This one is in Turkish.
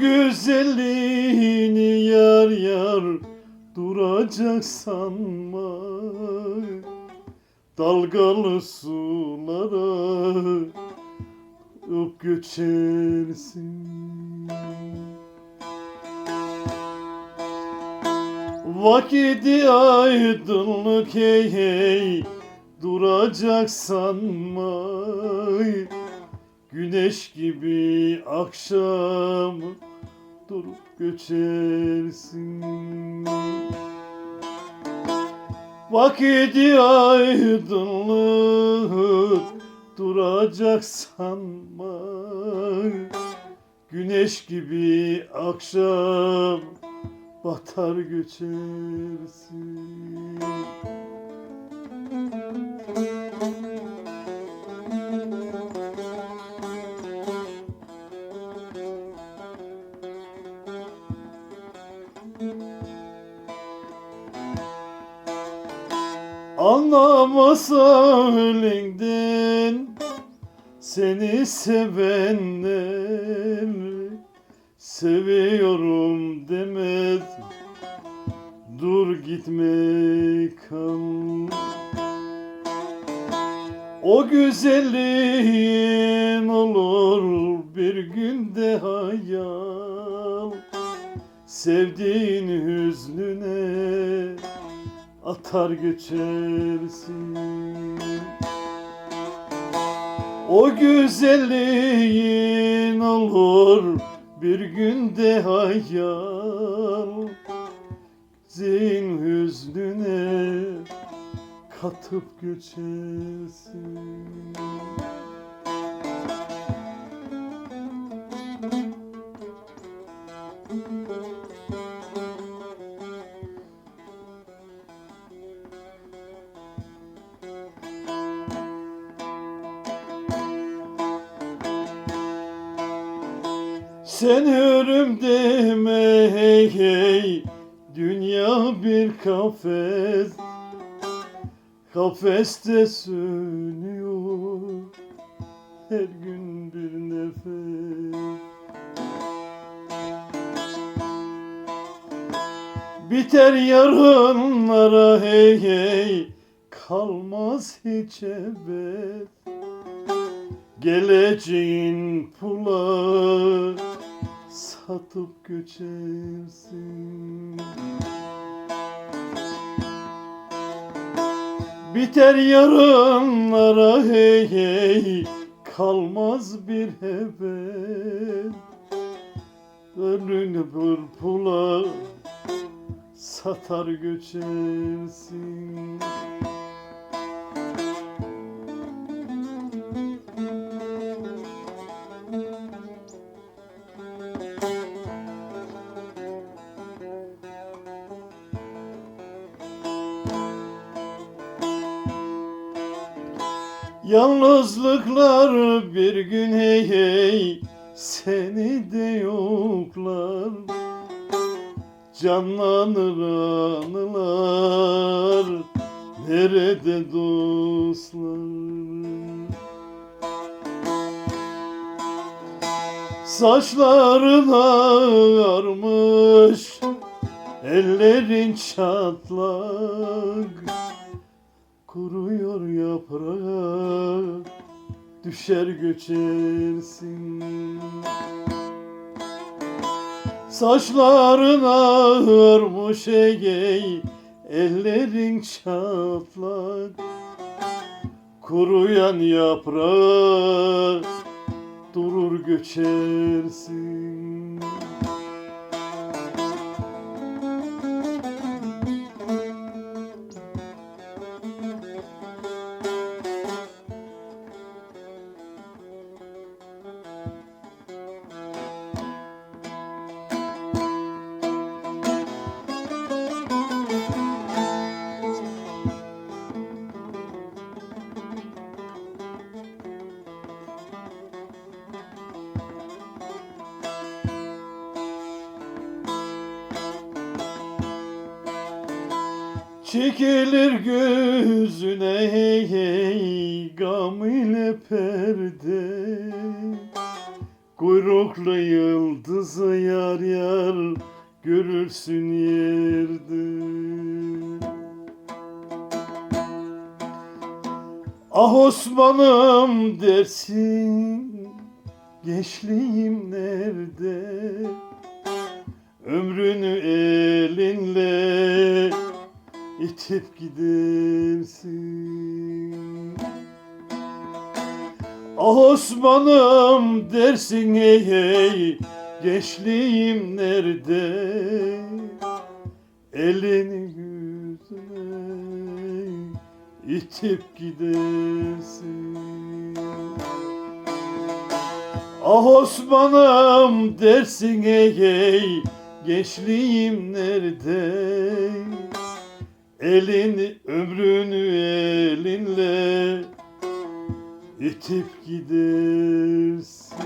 Güzelliğini yar yar duracak sanma. Dalgalı sulara öp göçersin. Vakiti aydınlık hey hey duracak sanma Güneş gibi akşam durup göçersin Vakiti aydınlık duracak sanma Güneş gibi akşam batar göçersin Anlamasa elinden seni sevenler seviyorum demez. Dur gitme kal o güzelliğin olur bir günde hayal. Sevdiğin hüznüne atar göçersin O güzelliğin olur bir günde hayal. Zin hüznüne katıp göçersin Sen ölüm deme hey hey. Dünya bir kafes. Kafeste sönüyor Her gün bir nefes. Biter yarınlara hey hey. Kalmaz hiç ebed. Geleceğin pula satıp göçersin Biter yarınlara hey hey kalmaz bir hebet Önünü bir satar göçersin Yalnızlıklar bir gün hey hey seni de yoklar. Canlanır anılar nerede dostlar? Saçların ağarmış ellerin çatlak Kuruyor yaprak Düşer göçersin Saçların ağırmış ey Ellerin çatlak. Kuruyan yaprak Durur göçersin Çekilir gözüne hey hey gam ile perde Kuyruklu yıldızı yar yar görürsün yerde. Ah Osman'ım dersin gençliğim nerede? Ömrünü elinle itip gidersin. Ah Osman'ım dersin hey hey gençliğim nerede? Elini yüzüne itip gidersin. Ah Osman'ım dersin hey hey gençliğim nerede? Elini ömrünü elinle itip gidersin.